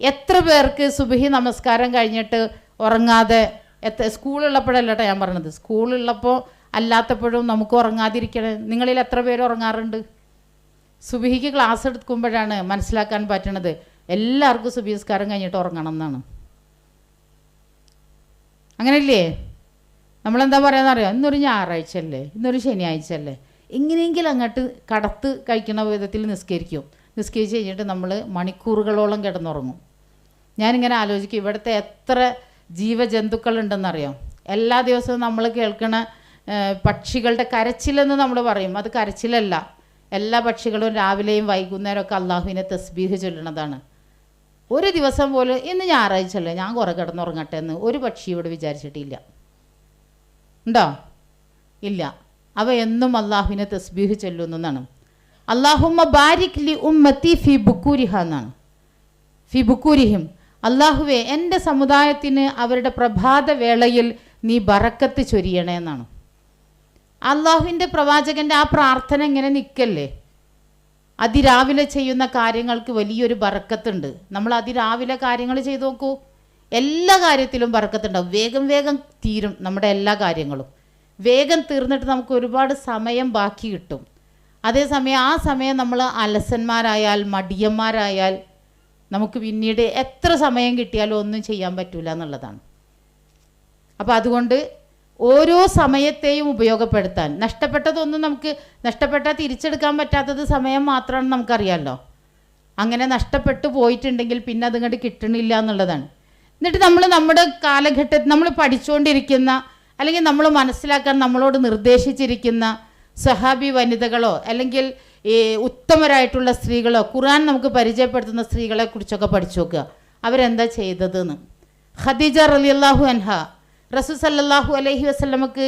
എത്ര പേർക്ക് സുബഹി നമസ്കാരം കഴിഞ്ഞിട്ട് ഉറങ്ങാതെ എത്ര സ്കൂളുള്ളപ്പോഴല്ലട്ടോ ഞാൻ പറഞ്ഞത്. സ്കൂളുള്ളപ്പോൾ അല്ലാത്തപ്പോഴും നമുക്ക് ഉറങ്ങാതിരിക്കണേ നിങ്ങളിൽ എത്ര പേര് ഉറങ്ങാറുണ്ട്? സുബിഹിക്ക് ക്ലാസ് എടുക്കുമ്പോഴാണ് മനസ്സിലാക്കാൻ പറ്റണത്. എല്ലാവർക്കും സുബിസ്കാരം കഴിഞ്ഞിട്ട് ഉറങ്ങണം എന്നാണ്. അങ്ങനെയല്ലേ? നമ്മളെന്താ പറയാന്ന് അറിയാം? ഇന്നൊരു ഞായറാഴ്ച അല്ലേ ഇന്നൊരു ശനിയാഴ്ച അല്ലേ എങ്ങനെയെങ്കിലും അങ്ങോട്ട് കടത്ത് കഴിക്കുന്ന വിധത്തിൽ നിസ്കരിക്കും. നിസ്കരിച്ച് കഴിഞ്ഞിട്ട് നമ്മൾ മണിക്കൂറുകളോളം കിടന്നുറങ്ങും. ഞാനിങ്ങനെ ആലോചിക്കും ഇവിടുത്തെ എത്ര ജീവജന്തുക്കളുണ്ടെന്നറിയാം? എല്ലാ ദിവസവും നമ്മൾ കേൾക്കുന്ന പക്ഷികളുടെ കരച്ചിലെന്ന് നമ്മൾ പറയും. അത് കരച്ചിലല്ല. എല്ലാ പക്ഷികളും രാവിലെയും വൈകുന്നേരം ഒക്കെ അള്ളാഹുവിനെ തസ്ബീഹ് ചൊല്ലണതാണ് ഒരു ദിവസം പോലും ഇന്ന് ഞായറാഴ്ചയല്ലേ ഞാൻ കുറേ കിടന്നുറങ്ങട്ടെ എന്ന് ഒരു പക്ഷി ഇവിടെ വിചാരിച്ചിട്ടില്ല. ഉണ്ടോ? ഇല്ല. അവ എന്നും അള്ളാഹുവിനെ തസ്ബീഹ് ചൊല്ലുന്നതാണ്. അള്ളാഹുമ്മ ബാരിക് ലി ഉമ്മത്തി ഫി ബുക്കൂരിഹ എന്നാണ്. ഫി ബുക്കൂരിഹിം. അള്ളാഹുവെ എന്റെ സമുദായത്തിന് അവരുടെ പ്രഭാത വേളയിൽ നീ ബറക്കത്ത് ചൊരിയണേ എന്നാണ്. അള്ളാഹുവിന്റെ പ്രവാചകന്റെ ആ പ്രാർത്ഥന ഇങ്ങനെ നിൽക്കല്ലേ? അതിരാവിലെ ചെയ്യുന്ന കാര്യങ്ങൾക്ക് വലിയൊരു ബറക്കത്തുണ്ട്. നമ്മൾ അതിരാവിലെ കാര്യങ്ങൾ ചെയ്തു നോക്കൂ. എല്ലാ കാര്യത്തിലും ബറക്കത്തുണ്ടാവും. വേഗം വേഗം തീരും നമ്മുടെ എല്ലാ കാര്യങ്ങളും. വേഗം തീർന്നിട്ട് നമുക്ക് ഒരുപാട് സമയം ബാക്കി കിട്ടും. അതേസമയം ആ സമയം നമ്മൾ അലസന്മാരായാൽ മടിയന്മാരായാൽ നമുക്ക് പിന്നീട് എത്ര സമയം കിട്ടിയാലും ഒന്നും ചെയ്യാൻ പറ്റൂല എന്നുള്ളതാണ്. അപ്പോൾ അതുകൊണ്ട് ഓരോ സമയത്തെയും ഉപയോഗപ്പെടുത്താൻ. നഷ്ടപ്പെട്ടതൊന്നും നമുക്ക് നഷ്ടപ്പെട്ടാൽ തിരിച്ചെടുക്കാൻ പറ്റാത്തത് സമയം മാത്രമാണ് നമുക്കറിയാമല്ലോ അങ്ങനെ നഷ്ടപ്പെട്ടു പോയിട്ടുണ്ടെങ്കിൽ പിന്നെ അതുകൊണ്ട് കിട്ടണില്ല എന്നുള്ളതാണ്. എന്നിട്ട് നമ്മൾ നമ്മുടെ കാലഘട്ടത്തിൽ നമ്മൾ പഠിച്ചുകൊണ്ടിരിക്കുന്ന അല്ലെങ്കിൽ നമ്മൾ മനസ്സിലാക്കാൻ നമ്മളോട് നിർദ്ദേശിച്ചിരിക്കുന്ന സഹാബി വനിതകളോ അല്ലെങ്കിൽ ഈ ഉത്തമരായിട്ടുള്ള സ്ത്രീകളോ ഖുർആൻ നമുക്ക് പരിചയപ്പെടുത്തുന്ന സ്ത്രീകളെ കുറിച്ചൊക്കെ പഠിച്ചു നോക്കുക. അവരെന്താ ചെയ്തതെന്ന്? ഖദീജ റളിയല്ലാഹു അൻഹ റസൂൽ സല്ലാഹു അലഹി വസ്ലമക്ക്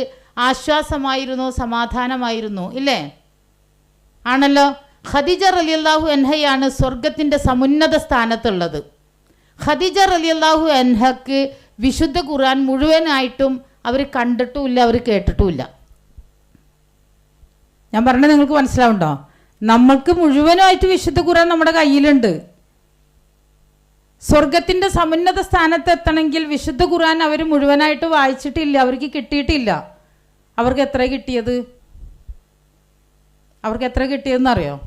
ആശ്വാസമായിരുന്നു സമാധാനമായിരുന്നു ഇല്ലേ? ആണല്ലോ. ഖദീജ റളിയല്ലാഹു അൻഹയാണ് സ്വർഗത്തിന്റെ സമുന്നത സ്ഥാനത്തുള്ളത്. ഖദീജ റളിയല്ലാഹു അൻഹക്ക് വിശുദ്ധ ഖുർആൻ മുഴുവനായിട്ടും അവർ കണ്ടിട്ടുമില്ല അവർ കേട്ടിട്ടുമില്ല. ഞാൻ പറഞ്ഞത് നിങ്ങൾക്ക് മനസ്സിലാവുണ്ടോ? നമ്മൾക്ക് മുഴുവനുമായിട്ട് വിശുദ്ധ ഖുർആൻ നമ്മുടെ കയ്യിലുണ്ട്. സ്വർഗത്തിന്റെ സമുന്നത സ്ഥാനത്ത് എത്തണമെങ്കിൽ വിശുദ്ധ ഖുർആൻ അവർ മുഴുവനായിട്ട് വായിച്ചിട്ടില്ല അവർക്ക് കിട്ടിയിട്ടില്ല. അവർക്ക് എത്ര കിട്ടിയത്? അവർക്ക് എത്ര കിട്ടിയതെന്നറിയോ?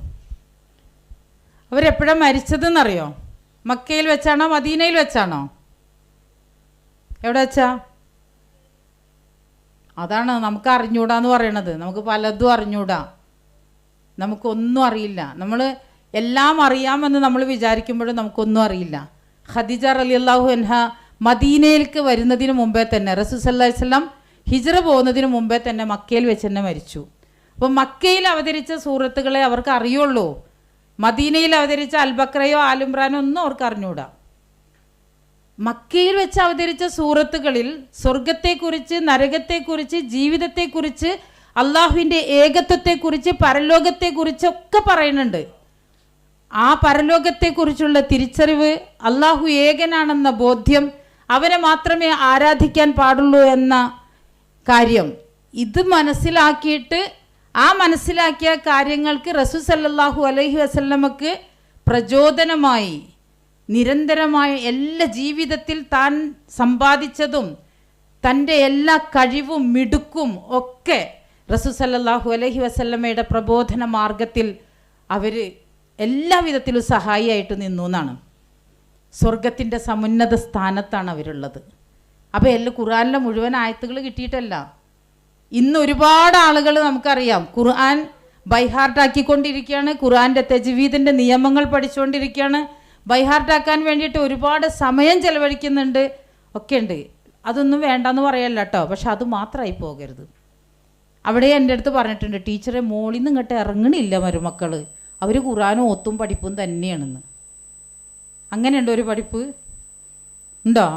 അവരെപ്പോഴാണ് മരിച്ചതെന്നറിയോ? മക്കയിൽ വെച്ചാണോ മദീനയിൽ വെച്ചാണോ? എവിടെ വെച്ചാ? അതാണ് നമുക്ക് അറിഞ്ഞൂടാന്ന് പറയണത്. നമുക്ക് പലതും അറിഞ്ഞൂടാ. നമുക്കൊന്നും അറിയില്ല. നമ്മൾ എല്ലാം അറിയാമെന്ന് നമ്മൾ വിചാരിക്കുമ്പോഴും നമുക്കൊന്നും അറിയില്ല. ഖദീജ അള്ളാഹു അൻഹ മദീനയിലേക്ക് വരുന്നതിന് മുമ്പേ തന്നെ റസൂസല്ലാഹി വസല്ലം ഹിജ്റ പോകുന്നതിന് മുമ്പേ തന്നെ മക്കയിൽ വെച്ച് തന്നെ മരിച്ചു. അപ്പോൾ മക്കയിൽ അവതരിച്ച സൂറത്തുകളെ അവർക്ക് അറിയുള്ളൂ. മദീനയിൽ അവതരിച്ച അൽബക്രയോ ആലുംബ്രാനോ ഒന്നും അവർക്ക് അറിഞ്ഞൂടാ. മക്കയിൽ വെച്ച് അവതരിച്ച സൂറത്തുകളിൽ സ്വർഗത്തെക്കുറിച്ച് നരകത്തെക്കുറിച്ച് ജീവിതത്തെക്കുറിച്ച് അള്ളാഹുവിന്റെ ഏകത്വത്തെക്കുറിച്ച് പരലോകത്തെക്കുറിച്ചൊക്കെ പറയുന്നുണ്ട്. ആ പരലോകത്തെക്കുറിച്ചുള്ള തിരിച്ചറിവ് അള്ളാഹു ഏകനാണെന്ന ബോധ്യം അവനെ മാത്രമേ ആരാധിക്കാൻ പാടുള്ളൂ എന്ന കാര്യം. ഇത് മനസ്സിലാക്കിയിട്ട് ആ മനസ്സിലാക്കിയ കാര്യങ്ങൾക്ക് റസു സല്ലല്ലാഹു അലൈഹി വസല്ലമക്ക് പ്രചോദനമായി നിരന്തരമായ എല്ലാ ജീവിതത്തിൽ താൻ സമ്പാദിച്ചതും തന്റെ എല്ലാ കഴിവും മിടുക്കും ഒക്കെ റസൂ അലഹി വസല്ലമയുടെ പ്രബോധന മാർഗത്തിൽ അവർ എല്ലാവിധത്തിലും സഹായിയായിട്ട് നിന്നു എന്നാണ്. സ്വർഗത്തിന്റെ സമുന്നത സ്ഥാനത്താണ് അവരുള്ളത്. അപ്പോൾ എല്ലാ ഖുർആാനിലെ മുഴുവൻ ആയത്തുകൾ കിട്ടിയിട്ടല്ല. ഇന്ന് ഒരുപാട് ആളുകൾ നമുക്കറിയാം. ഖുർആൻ ബൈഹാർട്ടാക്കിക്കൊണ്ടിരിക്കുകയാണ്. ഖുർആന്റെ തെജ്വീദിന്റെ നിയമങ്ങൾ പഠിച്ചുകൊണ്ടിരിക്കുകയാണ്. ബൈഹാർട്ടാക്കാൻ വേണ്ടിയിട്ട് ഒരുപാട് സമയം ചെലവഴിക്കുന്നുണ്ട്. ഒക്കെ ഉണ്ട് അതൊന്നും വേണ്ടെന്ന് പറയല്ല കേട്ടോ. പക്ഷെ അത് മാത്രമായി പോകരുത്. അവിടെ എന്റെ അടുത്ത് പറഞ്ഞിട്ടുണ്ട് ടീച്ചറെ മോളിൽ നിന്ന് ഇങ്ങോട്ട് ഇറങ്ങണില്ല മരുമക്കൾ അവർ ഖുറാനും ഓത്തും പഠിപ്പും തന്നെയാണെന്ന്. അങ്ങനെയുണ്ടോ ഒരു പഠിപ്പ്? ഉണ്ടോ?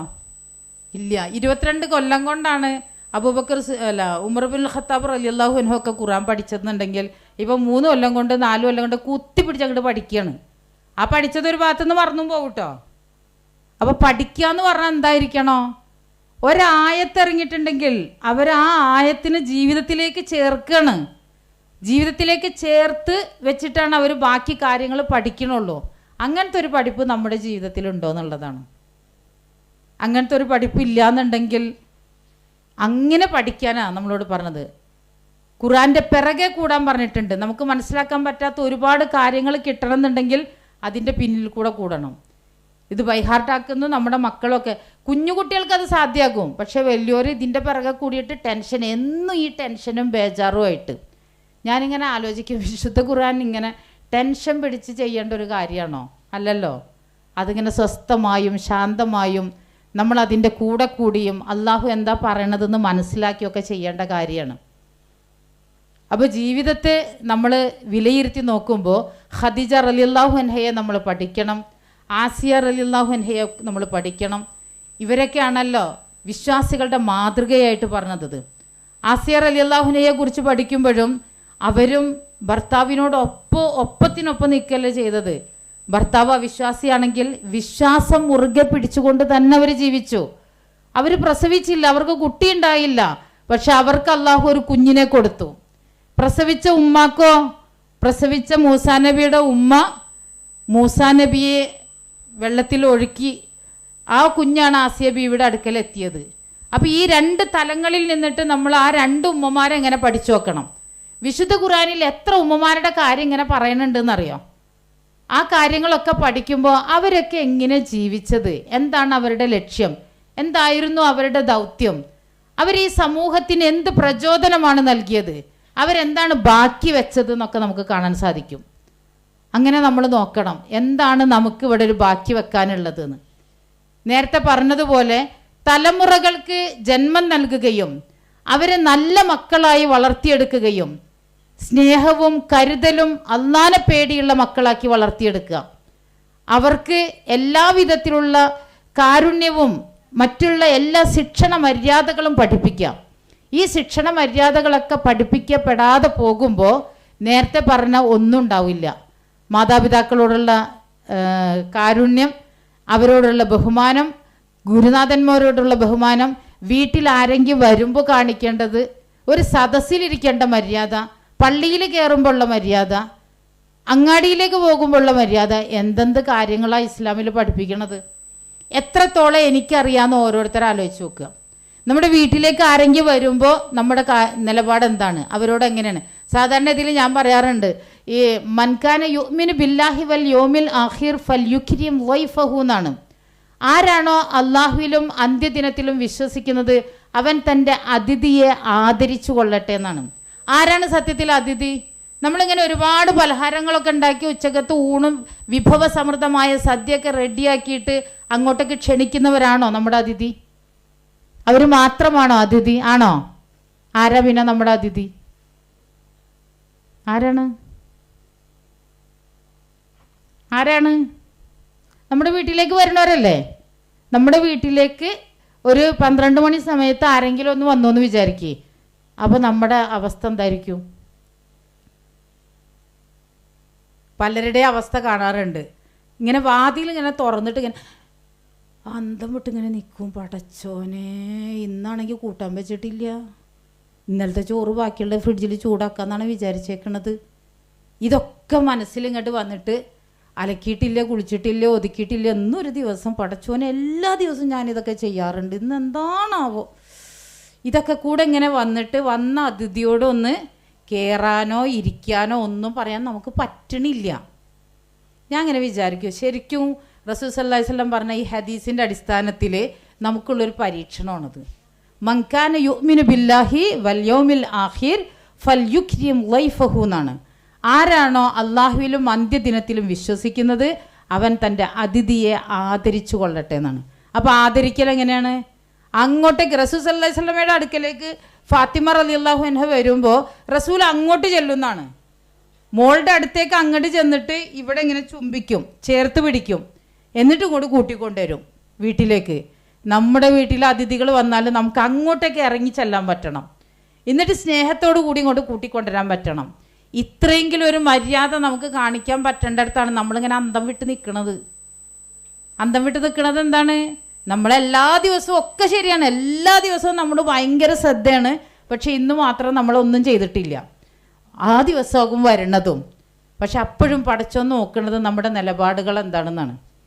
ഇല്ല. ഇരുപത്തിരണ്ട് കൊല്ലം കൊണ്ടാണ് അബൂബക്കർ അല്ല ഉമർ ബിൻ ഖത്താബ് അലി അൻഹു ഒക്കെ ഖുറാൻ പഠിച്ചതെന്നുണ്ടെങ്കിൽ ഇപ്പം മൂന്ന് കൊല്ലം കൊണ്ട് നാല് കൊല്ലം കൊണ്ട് കുത്തി പിടിച്ച് അങ്ങോട്ട് പഠിക്കുകയാണ് ആ പഠിച്ചത് ഒരു ഭാഗത്തുനിന്ന് മറന്നും പോകട്ടോ കേട്ടോ അപ്പോൾ പഠിക്കുക എന്ന് പറഞ്ഞാൽ എന്തായിരിക്കണോ? ഒരായത്തിറങ്ങിയിട്ടുണ്ടെങ്കിൽ അവർ ആ ആയത്തിന് ജീവിതത്തിലേക്ക് ചേർക്കുകയാണ് ജീവിതത്തിലേക്ക് ചേർത്ത് വെച്ചിട്ടാണ് അവർ ബാക്കി കാര്യങ്ങൾ പഠിക്കണുള്ളൂ. അങ്ങനത്തെ ഒരു പഠിപ്പ് നമ്മുടെ ജീവിതത്തിൽ ഉണ്ടോ എന്നുള്ളതാണ്. അങ്ങനത്തെ ഒരു പഠിപ്പ് ഇല്ലാന്നുണ്ടെങ്കിൽ അങ്ങനെ പഠിക്കാനാണ് നമ്മളോട് പറഞ്ഞത്. ഖുറാന്റെ പിറകെ കൂടാൻ പറഞ്ഞിട്ടുണ്ട്. നമുക്ക് മനസ്സിലാക്കാൻ പറ്റാത്ത ഒരുപാട് കാര്യങ്ങൾ കിട്ടണം എന്നുണ്ടെങ്കിൽ അതിന്റെ പിന്നിൽ കൂടെ കൂടണം. ഇത് ബൈഹാർട്ടാക്കുന്നു നമ്മുടെ മക്കളൊക്കെ. കുഞ്ഞു കുട്ടികൾക്ക് അത് സാധ്യമാകും പക്ഷെ വലിയവർ ഇതിന്റെ പിറകെ കൂടിയിട്ട് ടെൻഷൻ എന്നും ഈ ടെൻഷനും ബേജാറുമായിട്ട്. ഞാനിങ്ങനെ ആലോചിക്കും വിശുദ്ധ ഖുർആൻ ഇങ്ങനെ ടെൻഷൻ പിടിച്ച് ചെയ്യേണ്ട ഒരു കാര്യമാണോ? അല്ലല്ലോ. അതിങ്ങനെ സ്വസ്ഥമായും ശാന്തമായും നമ്മൾ അതിന്റെ കൂടെ കൂടിയും അള്ളാഹു എന്താ പറയണതെന്ന് മനസ്സിലാക്കിയൊക്കെ ചെയ്യേണ്ട കാര്യമാണ്. അപ്പോൾ ജീവിതത്തെ നമ്മൾ വിലയിരുത്തി നോക്കുമ്പോൾ ഖദീജ റലിയല്ലാഹു അൻഹയെ നമ്മൾ പഠിക്കണം. ആസിയ റലിയല്ലാഹു അൻഹയെ നമ്മൾ പഠിക്കണം. ഇവരൊക്കെയാണല്ലോ വിശ്വാസികളുടെ മാതൃകയായിട്ട് പറഞ്ഞത്. ആസിയ റലിയല്ലാഹുനയെ കുറിച്ച് പഠിക്കുമ്പോഴും അവരും ഭർത്താവിനോട് ഒപ്പ ഒപ്പത്തിനൊപ്പം നിൽക്കല്ലേ ചെയ്തത്. ഭർത്താവ് അവിശ്വാസിയാണെങ്കിൽ വിശ്വാസം മുറുകെ പിടിച്ചുകൊണ്ട് തന്നെ അവർ ജീവിച്ചു. അവർ പ്രസവിച്ചില്ല അവർക്ക് കുട്ടി ഉണ്ടായില്ല പക്ഷെ അവർക്ക് അള്ളാഹു ഒരു കുഞ്ഞിനെ കൊടുത്തു. പ്രസവിച്ച ഉമ്മാക്കോ? പ്രസവിച്ച മൂസാ നബിയുടെ ഉമ്മ മൂസാ നബിയെ വെള്ളത്തിൽ ഒഴുക്കി ആ കുഞ്ഞാണ് ആസിയ ബീവിയുടെ അടുക്കൽ എത്തിയത് അപ്പോൾ ഈ രണ്ട് തലങ്ങളിൽ നിന്നിട്ട് നമ്മൾ ആ രണ്ട് ഉമ്മമാരെ എങ്ങനെ പഠിച്ചു വെക്കണം? വിശുദ്ധ ഖുറാനിൽ എത്ര ഉമ്മമാരുടെ കാര്യം ഇങ്ങനെ പറയണുണ്ടെന്നറിയോ ആ കാര്യങ്ങളൊക്കെ പഠിക്കുമ്പോൾ അവരൊക്കെ എങ്ങനെ ജീവിച്ചത്? എന്താണ് അവരുടെ ലക്ഷ്യം? എന്തായിരുന്നു അവരുടെ ദൗത്യം? അവർ ഈ സമൂഹത്തിന് എന്ത് പ്രചോദനമാണ് നൽകിയത്? അവരെന്താണ് ബാക്കി വെച്ചത് എന്നൊക്കെ നമുക്ക് കാണാൻ സാധിക്കും. അങ്ങനെ നമ്മൾ നോക്കണം. എന്താണ് നമുക്ക് ഇവിടെ ഒരു ബാക്കി വെക്കാനുള്ളതെന്ന്. നേരത്തെ പറഞ്ഞതുപോലെ തലമുറകൾക്ക് ജന്മം നൽകുകയും അവരെ നല്ല മക്കളായി വളർത്തിയെടുക്കുകയും സ്നേഹവും കരുതലും അന്നാന പേടിയുള്ള മക്കളാക്കി വളർത്തിയെടുക്കുക. അവർക്ക് എല്ലാവിധത്തിലുള്ള കാരുണ്യവും മറ്റുള്ള എല്ലാ ശിക്ഷണ മര്യാദകളും പഠിപ്പിക്കാം ഈ ശിക്ഷണ മര്യാദകളൊക്കെ പഠിപ്പിക്കപ്പെടാതെ പോകുമ്പോൾ നേരത്തെ പറഞ്ഞ ഒന്നും ഉണ്ടാവില്ല. മാതാപിതാക്കളോടുള്ള കാരുണ്യം അവരോടുള്ള ബഹുമാനം ഗുരുനാഥന്മാരോടുള്ള ബഹുമാനം വീട്ടിൽ ആരെങ്കിലും വരുമ്പോൾ കാണിക്കേണ്ടത് ഒരു സദസ്സിലിരിക്കേണ്ട മര്യാദ പള്ളിയിൽ കയറുമ്പോഴുള്ള മര്യാദ അങ്ങാടിയിലേക്ക് പോകുമ്പോൾ ഉള്ള മര്യാദ എന്തെന്ത് കാര്യങ്ങളാണ് ഇസ്ലാമിൽ പഠിപ്പിക്കണത്? എത്രത്തോളം എനിക്കറിയാമെന്ന് ഓരോരുത്തർ ആലോചിച്ച് നോക്കുക. നമ്മുടെ വീട്ടിലേക്ക് ആരെങ്കിലും വരുമ്പോൾ നമ്മുടെ നിലപാട് എന്താണ് അവരോട് എങ്ങനെയാണ്? സാധാരണ ഇതിൽ ഞാൻ പറയാറുണ്ട് ഈ മൻകാന യുമിന് ബില്ലാഹി വൽ യോമിൽ ആഹിർ ഫൽ യുഖിരിം വൈഫഹു എന്നാണ്. ആരാണോ അള്ളാഹുവിലും അന്ത്യദിനത്തിലും വിശ്വസിക്കുന്നത് അവൻ തന്റെ അതിഥിയെ ആദരിച്ചു കൊള്ളട്ടെ എന്നാണ്. ആരാണ് സത്യത്തിൽ അതിഥി? നമ്മളിങ്ങനെ ഒരുപാട് പലഹാരങ്ങളൊക്കെ ഉണ്ടാക്കി ഉച്ചക്കത്ത് ഊണും വിഭവസമൃദ്ധമായ സദ്യയൊക്കെ റെഡിയാക്കിയിട്ട് അങ്ങോട്ടേക്ക് ക്ഷണിക്കുന്നവരാണോ നമ്മുടെ അതിഥി? അവർ മാത്രമാണോ അതിഥി? ആണോ? ആരാ പിന്നെ നമ്മുടെ അതിഥി? ആരാണ്? ആരാണ്? നമ്മുടെ വീട്ടിലേക്ക് വരുന്നവരല്ലേ? നമ്മുടെ വീട്ടിലേക്ക് ഒരു പന്ത്രണ്ട് മണി സമയത്ത് ആരെങ്കിലും ഒന്ന് വന്നു എന്ന് വിചാരിക്കേ. അപ്പോൾ നമ്മുടെ അവസ്ഥ എന്തായിരിക്കും? പലരുടെ അവസ്ഥ കാണാറുണ്ട്. ഇങ്ങനെ വാതിൽ ഇങ്ങനെ തുറന്നിട്ട് ഇങ്ങനെ അന്തം വിട്ട് ഇങ്ങനെ നിൽക്കും പടച്ചോനെ ഇന്നാണെങ്കിൽ കൂട്ടാൻ വെച്ചിട്ടില്ല. ഇന്നലത്തെ ചോറ് ബാക്കിയുള്ള ഫ്രിഡ്ജിൽ ചൂടാക്കാന്നാണ് വിചാരിച്ചേക്കണത്. ഇതൊക്കെ മനസ്സിൽ ഇങ്ങോട്ട് വന്നിട്ട് അലക്കിയിട്ടില്ല കുളിച്ചിട്ടില്ല ഒതുക്കിയിട്ടില്ല എന്നൊരു ദിവസം പടച്ചോനെ എല്ലാ ദിവസവും ഞാനിതൊക്കെ ചെയ്യാറുണ്ട്. ഇന്ന് എന്താണാവോ? ഇതൊക്കെ കൂടെ ഇങ്ങനെ വന്നിട്ട് വന്ന അതിഥിയോട് ഒന്ന് കയറാനോ ഇരിക്കാനോ ഒന്നും പറയാൻ നമുക്ക് പറ്റണില്ല. ഞാൻ അങ്ങനെ വിചാരിക്കും. ശരിക്കും റസൂൽ സല്ലല്ലാഹു അലൈഹി പറഞ്ഞ ഈ ഹദീസിന്റെ അടിസ്ഥാനത്തിൽ നമുക്കുള്ളൊരു പരീക്ഷണമാണത്. മങ്കാന യുഗ്മിനു ബില്ലാഹി വല്യോമിൽ ആഹിർ ഫൽ യുഖ്രിം ലൈഫഹു എന്നാണ്. ആരാണോ അള്ളാഹുവിലും അന്ത്യദിനത്തിലും വിശ്വസിക്കുന്നത് അവൻ തന്റെ അതിഥിയെ ആദരിച്ചു കൊള്ളട്ടെ എന്നാണ്. അപ്പോൾ ആദരിക്കൽ എങ്ങനെയാണ്? അങ്ങോട്ടേക്ക് റസൂൽ സല്ലല്ലാഹു സ്വലമയുടെ അടുക്കലേക്ക് ഫാത്തിമ റളിയല്ലാഹു അൻഹ വരുമ്പോൾ റസൂൽ അങ്ങോട്ട് ചെല്ലുന്നതാണ് മോളുടെ അടുത്തേക്ക് അങ്ങോട്ട് ചെന്നിട്ട് ഇവിടെ ഇങ്ങനെ ചുംബിക്കും ചേർത്ത് പിടിക്കും. എന്നിട്ട് കൂടി കൂട്ടിക്കൊണ്ടുവരും വീട്ടിലേക്ക്. നമ്മുടെ വീട്ടിലെ അതിഥികൾ വന്നാൽ നമുക്ക് അങ്ങോട്ടേക്ക് ഇറങ്ങി ചെല്ലാൻ പറ്റണം. എന്നിട്ട് സ്നേഹത്തോടു കൂടി ഇങ്ങോട്ട് കൂട്ടിക്കൊണ്ടുവരാൻ പറ്റണം. ഇത്രയെങ്കിലും ഒരു മര്യാദ നമുക്ക് കാണിക്കാൻ പറ്റേണ്ടടുത്താണ് നമ്മളിങ്ങനെ അന്തം വിട്ട് നിൽക്കുന്നത് അന്തം വിട്ട് നിൽക്കുന്നത് എന്താണ്? നമ്മളെല്ലാ ദിവസവും ഒക്കെ ശരിയാണ്. എല്ലാ ദിവസവും നമ്മൾ ഭയങ്കര ശ്രദ്ധയാണ്. പക്ഷെ ഇന്ന് മാത്രം നമ്മളൊന്നും ചെയ്തിട്ടില്ല. ആ ദിവസമാകും വരണതും. പക്ഷെ അപ്പോഴും പടച്ചോൻ നോക്കുന്നത് നമ്മുടെ നിലപാടുകൾ എന്താണെന്നാണ്.